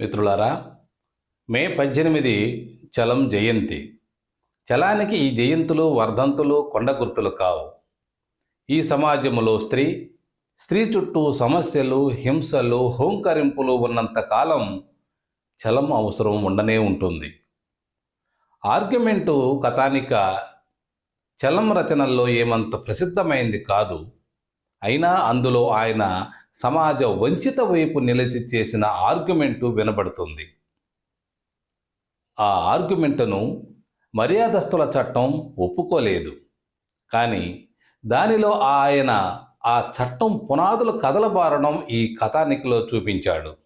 మిత్రులారా మే పద్దెనిమిది చలం జయంతి. చలానికి ఈ జయంతులు వర్ధంతులు కొండ గుర్తులు కావు. ఈ సమాజంలో స్త్రీ స్త్రీ చుట్టూ సమస్యలు హింసలు హోంకరింపులు ఉన్నంత కాలం చలం అవసరం ఉండనే ఉంటుంది. ఆర్గ్యుమెంటు కథానిక చలం రచనల్లో ఏమంత ప్రసిద్ధమైంది కాదు. అయినా అందులో ఆయన సమాజ వంచిత వైపు నిలిచి చేసిన ఆర్గ్యుమెంటు వినబడుతుంది. ఆ ఆర్గ్యుమెంటును మర్యాదస్తుల చట్టం ఒప్పుకోలేదు. కానీ దానిలో ఆయన ఆ చట్టం పునాదులు కదలబారడం ఈ కథానికిలో చూపించాడు.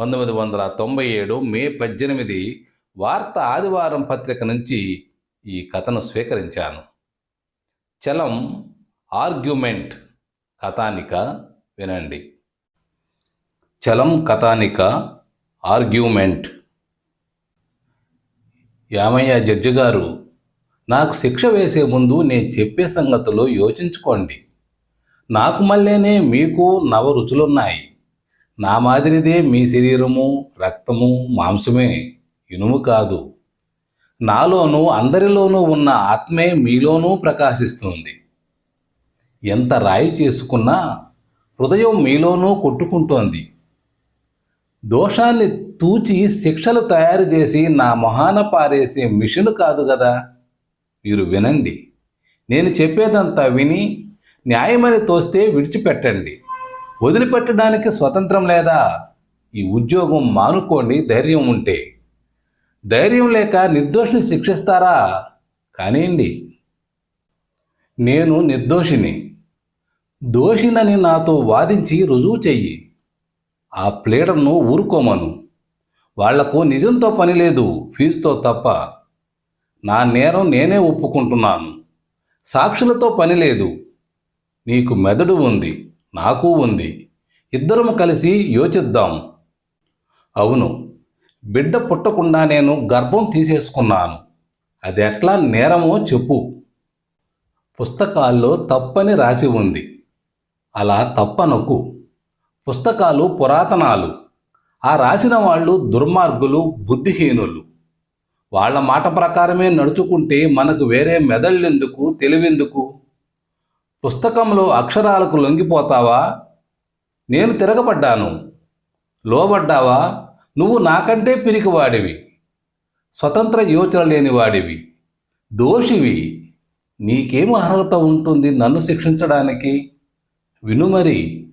పంతొమ్మిది వందల తొంభై ఏడు మే పద్దెనిమిది వార్త ఆదివారం పత్రిక నుంచి ఈ కథను స్వీకరించాను. చలం ఆర్గ్యుమెంట్ కథానిక వినండి. చలం కథానిక ఆర్గ్యుమెంట్. యామయ్య జడ్జి గారు నాకు శిక్ష వేసే ముందు నేను చెప్పే సంగతులు యోచించుకోండి. నాకు మళ్ళీనే మీకు నవ రుచులున్నాయి నా మాదిరిదే మీ శరీరము రక్తము మాంసమే ఇనుము కాదు. నాలోనూ అందరిలోనూ ఉన్న ఆత్మే మీలోనూ ప్రకాశిస్తుంది. ఎంత రాయి చేసుకున్నా హృదయం మీలోనూ కొట్టుకుంటోంది. దోషాన్ని తూచి శిక్షలు తయారు చేసి నా మొహాన పారేసే మిషన్ కాదు కదా మీరు వినండి. నేను చెప్పేదంతా విని న్యాయమని తోస్తే విడిచిపెట్టండి. వదిలిపెట్టడానికి స్వతంత్రం లేదా? ఈ ఉద్యోగం మానుకోండి ధైర్యం ఉంటే. ధైర్యం లేక నిర్దోషిని శిక్షిస్తారా? కానివ్వండి. నేను నిర్దోషిని. దోషినని నాతో వాదించి రుజువు చెయ్యి. ఆ ప్లేడర్ను ఊరుకోమను. వాళ్ళకు నిజంతో పని లేదు ఫీజుతో తప్ప. నా నేరం నేనే ఒప్పుకుంటున్నాను. సాక్షులతో పని లేదు. నీకు మెదడు ఉంది నాకు ఉంది. ఇద్దరం కలిసి యోచిద్దాం. అవును బిడ్డ పుట్టకుండా నేను గర్భం తీసేసుకున్నాను. అది ఎట్లా నేరమో చెప్పు. పుస్తకాల్లో తప్పని రాసి ఉంది. అలా తప్పనొక్కు. పుస్తకాలు పురాతనాలు. ఆ రాసిన వాళ్ళు దుర్మార్గులు బుద్ధిహీనులు. వాళ్ళ మాట ప్రకారమే నడుచుకుంటే మనకు వేరే మెదళ్ళెందుకు తెలివెందుకు? పుస్తకంలో అక్షరాలకు లొంగిపోతావా? నేను తిరగబడ్డాను. లోబడ్డావా? నువ్వు నాకంటే పిరికివాడివి. స్వతంత్ర యోచన లేనివాడివి. దోషివి. నీకేం అర్హత ఉంటుంది నన్ను శిక్షించడానికి? విను మరి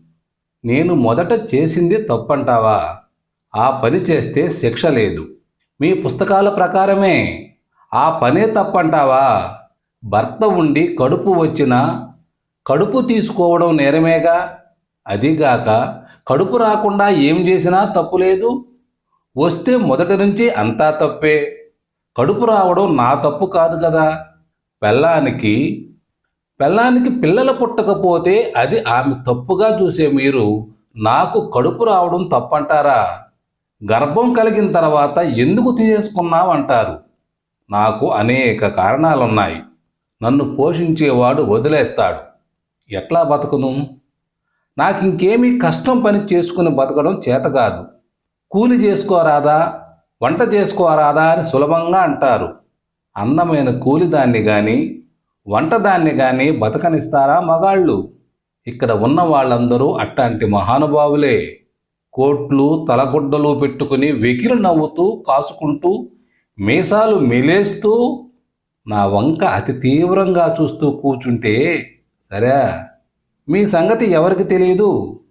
నేను మొదట చేసింది తప్పంటావా? ఆ పని చేస్తే శిక్ష లేదు. మీ పుస్తకాల ప్రకారమే. ఆ పనే తప్పంటావా? భర్త ఉండి కడుపు వచ్చినా కడుపు తీసుకోవడం నేరమేగా? అదిగాక కడుపు రాకుండా ఏం చేసినా తప్పు లేదు. వస్తే మొదటి నుంచి అంతా తప్పే. కడుపు రావడం నా తప్పు కాదు కదా. పెళ్ళానికి పెళ్ళానికి పిల్లలు పుట్టకపోతే అది ఆమె తప్పుగా చూసే మీరు నాకు కడుపు రావడం తప్పంటారా? గర్భం కలిగిన తర్వాత ఎందుకు తీసేసుకున్నావు అంటారు. నాకు అనేక కారణాలున్నాయి. నన్ను పోషించేవాడు వదిలేస్తాడు. ఎట్లా బతకను? నాకు ఇంకేమీ కష్టం పని చేసుకుని బతకడం చేత కాదు. కూలి చేసుకోరాదా? వంట చేసుకోరాదా అని సులభంగా అంటారు. అందమైన కూలిదాన్ని కానీ వంటదాన్ని కానీ బతకనిస్తారా మగాళ్ళు? ఇక్కడ ఉన్న వాళ్ళందరూ అట్లాంటి మహానుభావులే. కోట్లు తలగుడ్డలు పెట్టుకుని వెకిలు నవ్వుతూ కాసుకుంటూ మీసాలు మెలేస్తూ నా వంక అతి తీవ్రంగా చూస్తూ కూర్చుంటే సరే మీ సంగతి ఎవరికి తెలియదు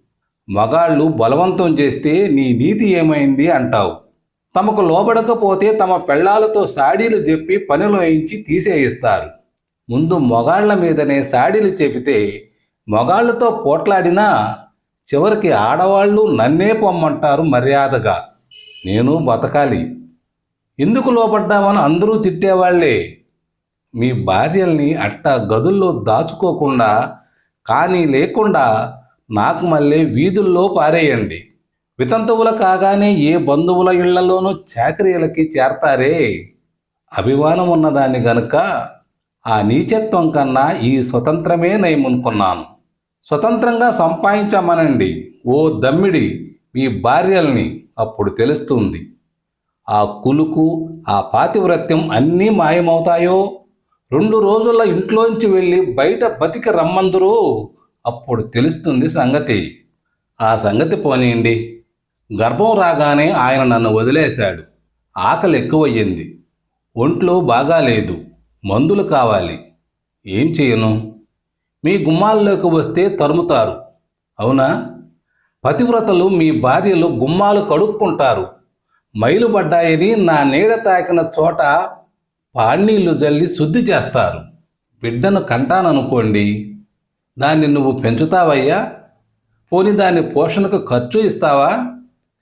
మగాళ్ళు బలవంతం చేస్తే నీ నీతి ఏమైంది అంటావు. తమకు లోబడకపోతే తమ పెళ్ళాలతో సాడీలు చెప్పి పనిలో ఇంచి తీసేయిస్తారు. ముందు మొగాళ్ళ మీదనే సాడీలు చెబితే మొగాళ్ళతో పోట్లాడినా చివరికి ఆడవాళ్ళు నన్నే పొమ్మంటారు మర్యాదగా. నేను బతకాలి. ఎందుకు లోపడ్డామని అందరూ తిట్టేవాళ్ళే. మీ భార్యల్ని అట్టా గదుల్లో దాచుకోకుండా కానీ లేకుండా నాకు మళ్ళీ వీధుల్లో పారేయండి. వితంతువుల కాగానే ఏ బంధువుల ఇళ్ళలోనూ చాకరీలకి చేరతారే? అభిమానం ఉన్నదాన్ని గనుక ఆ నీచత్వం కన్నా ఈ స్వతంత్రమే నయమనుకున్నాను స్వతంత్రంగా సంపాదించమనండి. ఓ దమ్మిడి మీ భార్యల్ని అప్పుడు తెలుస్తుంది. ఆ కులుకు ఆ పాతివ్రత్యం అన్నీ మాయమవుతాయో? రెండు రోజుల ఇంట్లోంచి వెళ్ళి బయట బతికి రమ్మందురు? అప్పుడు తెలుస్తుంది సంగతి. ఆ సంగతి పోనీయండి. గర్భం రాగానే ఆయన నన్ను వదిలేశాడు. ఆకలి ఎక్కువయ్యింది. ఒంట్లో బాగాలేదు. మందులు కావాలి. ఏం చేయను? మీ గుమ్మాల్లోకి వస్తే తరుముతారు. అవునా? పతివ్రతలు మీ భార్యలు గుమ్మాలు కడుక్కుంటారు. మైలు పడ్డాయని నా నీడ తాకిన చోట పాణీళ్ళు జల్లి శుద్ధి చేస్తారు. బిడ్డను కంటాననుకోండి. దాన్ని నువ్వు పెంచుతావయ్యా? పోని దాని పోషణకు ఖర్చు ఇస్తావా?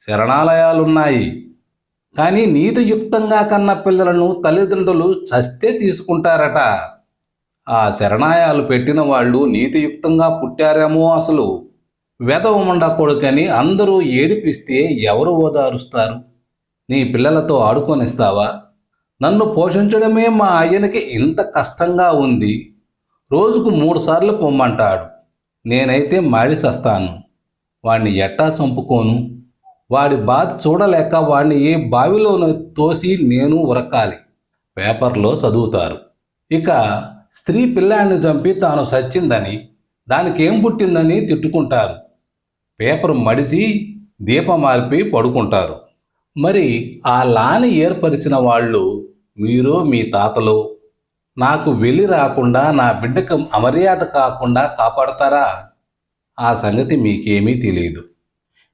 శరణాలయాలున్నాయి. కానీ నీతియుక్తంగా కన్న పిల్లలను తల్లిదండ్రులు చస్తే తీసుకుంటారట. ఆ శరణాయాలు పెట్టిన వాళ్ళు నీతియుక్తంగా పుట్టారేమో అసలు. వెదవమండ కొడుకని అందరూ ఏడిపిస్తే ఎవరు ఓదారుస్తారు? నీ పిల్లలతో ఆడుకొనిస్తావా? నన్ను పోషించడమే మా ఆయనకి ఇంత కష్టంగా ఉంది. రోజుకు మూడుసార్లు పొమ్మంటాడు. నేనైతే మాడి చస్తాను. వాణ్ణి ఎట్టా చంపుకోను? వాడి బాధ చూడలేక వాడిని ఏ బావిలోనో తోసి నేను ఉరకాలి పేపర్లో చదువుతారు. ఇక స్త్రీ పిల్లాడిని చంపి తాను సచ్చిందని దానికి ఏం పుట్టిందని తిట్టుకుంటారు. పేపర్ మడిచి దీపమార్పి పడుకుంటారు. మరి ఆ లాని ఏర్పరిచిన వాళ్ళు మీరు మీ తాతలో? నాకు వెళ్ళి రాకుండా నా బిడ్డకు అమర్యాద కాకుండా కాపాడతారా? ఆ సంగతి మీకేమీ తెలియదు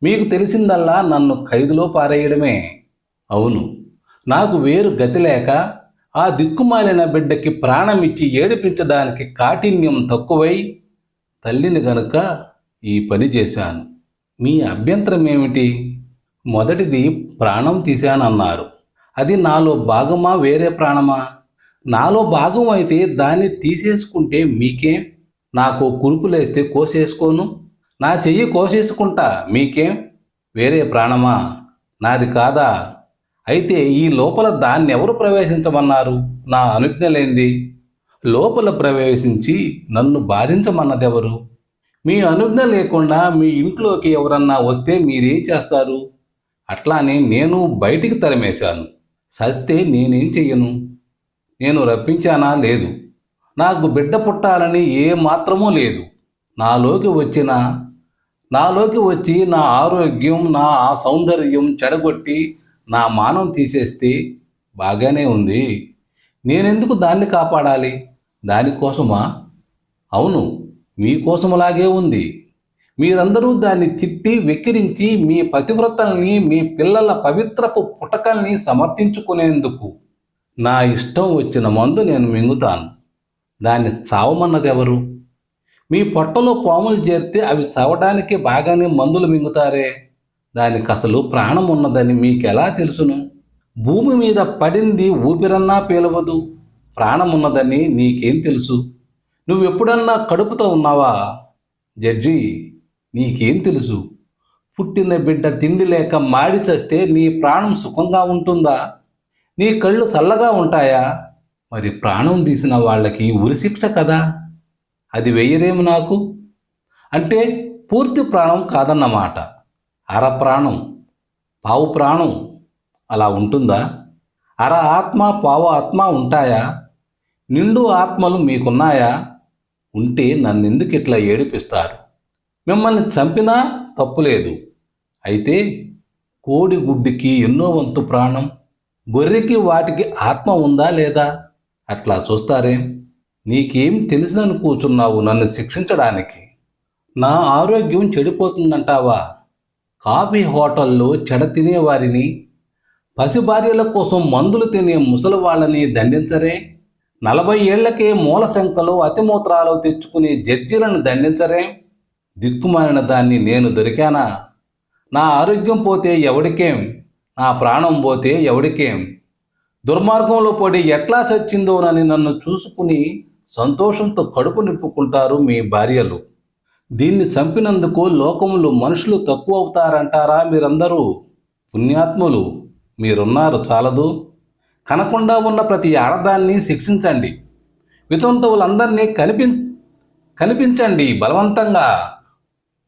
మీకు తెలిసిందల్లా నన్ను ఖైదులో పారేయడమే. అవును నాకు వేరు గతి లేక ఆ దిక్కుమాలిన బిడ్డకి ప్రాణమిచ్చి ఏడిపించడానికి కాఠిన్యం తక్కువై తల్లిని గనుక ఈ పని చేశాను. మీ అభ్యంతరం ఏమిటి? మొదటిది ప్రాణం తీశానన్నారు. అది నాలో భాగమా వేరే ప్రాణమా? నాలో భాగం అయితే దాన్ని తీసేసుకుంటే మీకేం? నాకు కురుపులేస్తే కోసేసుకోను? నా చెయ్యి కోసేసుకుంటా మీకేం? వేరే ప్రాణమా? నాది కాదా? అయితే ఈ లోపల దాన్ని ఎవరు ప్రవేశించమన్నారు? నా అనుజ్ఞ లేంది లోపల ప్రవేశించి నన్ను బాధించమన్నదెవరు? మీ అనుజ్ఞ లేకుండా మీ ఇంట్లోకి ఎవరన్నా వస్తే మీరేం చేస్తారు? అట్లానే నేను బయటికి తరిమేశాను. సస్తే నేనేం చెయ్యను? నేను రప్పించానా? లేదు. నాకు బిడ్డ పుట్టాలని ఏ మాత్రమూ లేదు. నాలోకి వచ్చిన నాలోకి వచ్చి నా ఆరోగ్యం నా ఆ సౌందర్యం చెడగొట్టి నా మానం తీసేస్తే బాగానే ఉంది. నేనెందుకు దాన్ని కాపాడాలి? దానికోసమా? అవును మీకోసములాగే ఉంది. మీరందరూ దాన్ని తిట్టి వెక్కిరించి మీ పతివ్రతల్ని మీ పిల్లల పవిత్రపు పుటకల్ని సమర్థించుకునేందుకు నా ఇష్టం వచ్చిన మందు నేను మింగుతాను. దాన్ని చావమన్నదెవరు? మీ పొట్టలో పాములు చేరితే అవి చావడానికి బాగానే మందులు మింగుతారే. దానికి అసలు ప్రాణం ఉన్నదని మీకెలా తెలుసును? భూమి మీద పడింది ఊపిరన్నా పీలవదు. ప్రాణం ఉన్నదని నీకేం తెలుసు? నువ్వు ఎప్పుడన్నా కడుపుతో ఉన్నావా? జడ్జి నీకేం తెలుసు? పుట్టిన బిడ్డ తిండి లేక మాడి చస్తే నీ ప్రాణం సుఖంగా ఉంటుందా? నీ కళ్ళు చల్లగా ఉంటాయా? మరి ప్రాణం తీసిన వాళ్ళకి ఉరిశిక్ష కదా. అది వెయ్యరేమి నాకు? అంటే పూర్తి ప్రాణం కాదన్నమాట. అర ప్రాణం పావు ప్రాణం అలా ఉంటుందా? అర ఆత్మ పావు ఆత్మ ఉంటాయా? నిండు ఆత్మలు మీకున్నాయా? ఉంటే నన్నెందుకు ఇట్లా ఏడిపిస్తారు? మిమ్మల్ని చంపినా తప్పులేదు. అయితే కోడి గుడ్డికి ఎన్నో వంతు ప్రాణం గొర్రెకి వాటికి ఆత్మ ఉందా లేదా? అట్లా చూస్తారేం? నీకేం తెలిసినని కూర్చున్నావు నన్ను శిక్షించడానికి? నా ఆరోగ్యం చెడిపోతుందంటావా? కాఫీ హోటల్లో చెడ తినేవారిని పసిభార్యల కోసం మందులు తినే ముసలి వాళ్ళని దండించరే? నలభై ఏళ్ళకే మూల శంకలు అతిమూత్రాలు తెచ్చుకునే జడ్జిలను దండించరే? దిక్కుమాలిన దాన్ని నేను దొరికానా? నా ఆరోగ్యం పోతే ఎవడికేం? నా ప్రాణం పోతే ఎవడికేం? దుర్మార్గంలో పడి ఎట్లా చచ్చిందోనని నన్ను చూసుకుని సంతోషంతో కడుపు నింపుకుంటారు మీ భార్యలు. దీన్ని చంపినందుకు లోకములు మనుషులు తక్కువ అవుతారంటారా మీరందరూ? పుణ్యాత్ములు మీరున్నారు చాలదు. కనకుండా ఉన్న ప్రతి ఆడదాన్ని శిక్షించండి. వితంతువులందరినీ కనిపి కనిపించండి బలవంతంగా.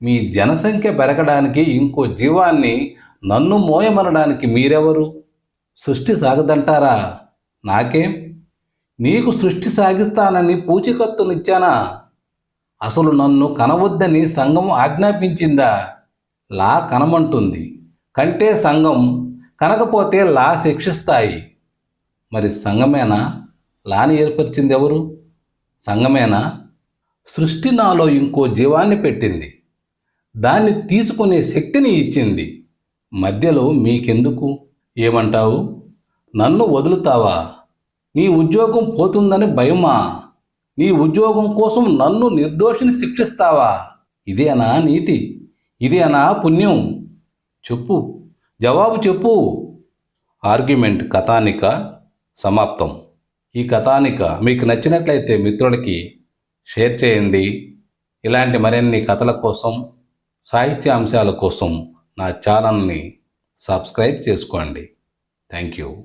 మీ జనసంఖ్య పెరగడానికి ఇంకో జీవాన్ని నన్ను మోయమనడానికి మీరెవరు? సృష్టి సాగదంటారా? నాకేం? నీకు సృష్టి సాగిస్తానని పూచికత్తునిచ్చానా అసలు నన్ను కనవద్దని సంఘం ఆజ్ఞాపించిందా? లా కనమంటుంది. కంటే సంఘం కనకపోతే లా శిక్షిస్తాయి. మరి సంఘమేనా? లాని ఏర్పరిచింది ఎవరు సంఘమేనా? సృష్టి నాలో ఇంకో జీవాన్ని పెట్టింది. దాన్ని తీసుకునే శక్తిని ఇచ్చింది. మధ్యలో మీకెందుకు? ఏమంటావు? నన్ను వదులుతావా? నీ ఉద్యోగం పోతుందని భయమా? నీ ఉద్యోగం కోసం నన్ను నిర్దోషిని శిక్షిస్తావా? ఇదేనా నీతి? ఇదేనా పుణ్యం? చెప్పు. జవాబు చెప్పు. ఆర్గ్యుమెంట్ కథానిక సమాప్తం. ఈ కథానిక మీకు నచ్చినట్లయితే మిత్రులకి షేర్ చేయండి. ఇలాంటి మరిన్ని కథల కోసం సాహిత్య అంశాల కోసం నా ఛానల్ని సబ్స్క్రైబ్ చేసుకోండి. Thank you.